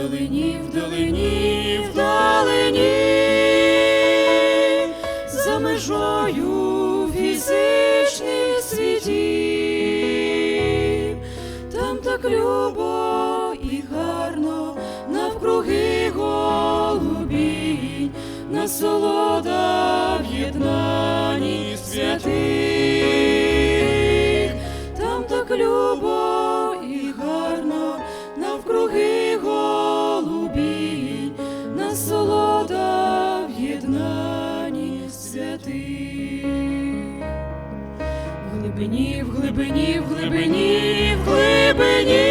Вдалині, вдалині, вдалині, за межою фізичних світів, там так любо і гарно навкруги голубінь, насолода єднанні святих. В глибині, в глибині, в глибині, в глибині,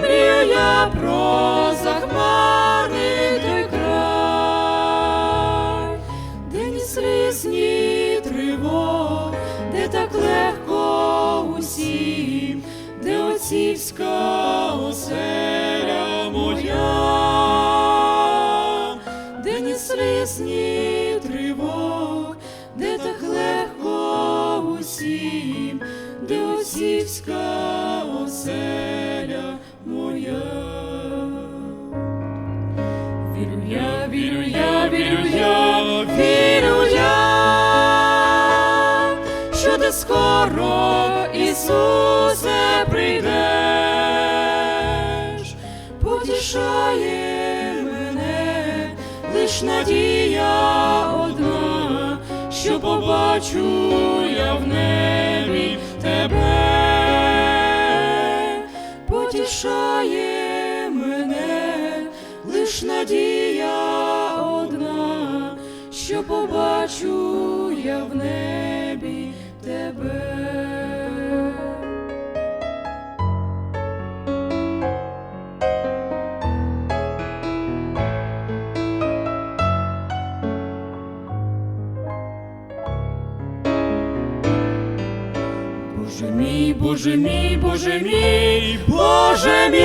мрію я про захмарний де ні сліз, де так легко усім, де отцівська оселя моя. Вірю я, вірю я, вірю я, вірю я, що ти скоро, Ісусе, прийдеш, потішає мене лиш надія одна, що побачу я в небі тебе, потішає мене лиш надія одна, що побачу я в небі Боже мій, Боже мій, Боже мій, Боже мій,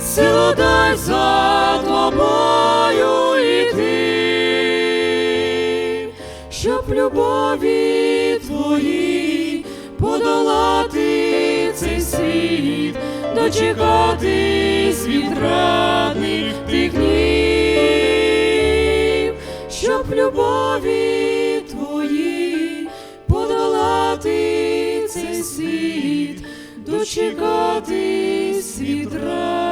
силу дай за тобою йти, щоб любові твої подолати цей світ, дочекатись відрадних тих днів, цей світ, дочекатись відра.